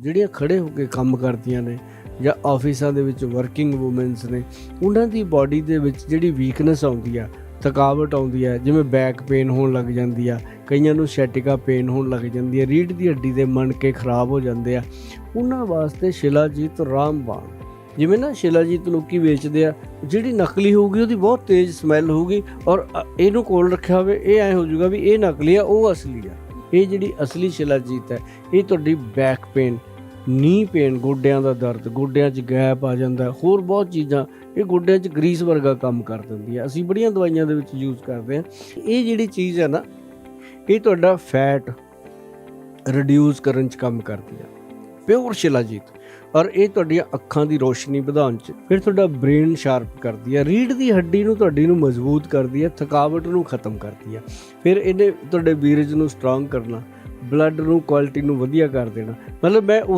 ਜਿਹੜੀਆਂ ਖੜੇ ਹੋ ਕੇ ਕੰਮ ਕਰਦੀਆਂ ਨੇ ਜਾਂ ਆਫਿਸਾਂ ਦੇ ਵਿੱਚ ਵਰਕਿੰਗ ਔਮਨਸ ਨੇ, ਉਹਨਾਂ ਦੀ ਬਾਡੀ ਦੇ ਵਿੱਚ ਜਿਹੜੀ ਵੀਕਨੈਸ ਆਉਂਦੀ ਆ, ਥਕਾਵਟ ਆਉਂਦੀ ਆ, ਜਿਵੇਂ ਬੈਕ ਪੇਨ ਹੋਣ ਲੱਗ ਜਾਂਦੀ ਆ, ਕਈਆਂ ਨੂੰ ਸੈਟਿਕਾ ਪੇਨ ਹੋਣ ਲੱਗ ਜਾਂਦੀ ਆ ਰੀੜ ਦੀ ਹੱਡੀ ਦੇ ਮਣਕੇ ਖਰਾਬ ਹੋ ਜਾਂਦੇ ਆ, ਉਹਨਾਂ ਵਾਸਤੇ ਸ਼ਿਲਾਜੀਤ ਰਾਮਬਾਣ। ਜਿਵੇਂ ਨਾ ਸ਼ਿਲਾਜੀਤ ਲੋਕੀ ਵੇਚਦੇ ਆ, ਜਿਹੜੀ ਨਕਲੀ ਹੋਊਗੀ, ਉਹਦੀ ਬਹੁਤ ਤੇਜ਼ ਸਮੈਲ ਹੋਊਗੀ ਔਰ ਇਹਨੂੰ ਕੋਲ ਰੱਖਿਆ ਹੋਵੇ, ਇਹ ਐ ਹੋ ਜਾਊਗਾ ਵੀ ਇਹ ਨਕਲੀ ਆ, ਉਹ ਅਸਲੀ ਆ। ਇਹ ਜਿਹੜੀ ਅਸਲੀ ਸ਼ਿਲਾਜੀਤ ਹੈ, ਇਹ ਤੁਹਾਡੀ ਬੈਕ ਪੇਨ ਨੀ ਪੇਨ, ਗੋਡਿਆਂ ਦਾ ਦਰਦ, ਗੋਡਿਆਂ 'ਚ ਗੈਪ ਆ ਜਾਂਦਾ, ਹੋਰ ਬਹੁਤ ਚੀਜ਼ਾਂ, ਇਹ ਗੋਡਿਆਂ 'ਚ ਗਰੀਸ ਵਰਗਾ ਕੰਮ ਕਰ ਦਿੰਦੀ ਹੈ ਅਸੀਂ ਬੜੀਆਂ ਦਵਾਈਆਂ ਦੇ ਵਿੱਚ ਯੂਜ਼ ਕਰਦੇ ਹਾਂ ਇਹ ਜਿਹੜੀ ਚੀਜ਼ ਹੈ ਨਾ, ਇਹ ਤੁਹਾਡਾ ਫੈਟ ਰਿਡਿਊਸ ਕਰਨ 'ਚ ਕੰਮ ਕਰਦੀ ਹੈ ਪਿਓਰ ਸ਼ਿਲਾਜੀਤ। ਔਰ ਇਹ ਤੁਹਾਡੀਆਂ ਅੱਖਾਂ ਦੀ ਰੋਸ਼ਨੀ ਵਧਾਉਣ 'ਚ, ਫਿਰ ਤੁਹਾਡਾ ਬ੍ਰੇਨ ਸ਼ਾਰਪ ਕਰਦੀ ਹੈ ਰੀੜ ਦੀ ਹੱਡੀ ਨੂੰ ਤੁਹਾਡੀ ਨੂੰ ਮਜ਼ਬੂਤ ਕਰਦੀ ਹੈ ਥਕਾਵਟ ਨੂੰ ਖਤਮ ਕਰਦੀ ਹੈ ਫਿਰ ਇਹਨੇ ਤੁਹਾਡੇ ਬੀਰਜ ਨੂੰ ਸਟਰੋਂਗ ਕਰਨਾ ਬਲੱਡ ਨੂੰ ਕੁਆਲਿਟੀ ਨੂੰ ਵਧੀਆ ਕਰ ਦੇਣਾ। ਮਤਲਬ ਮੈਂ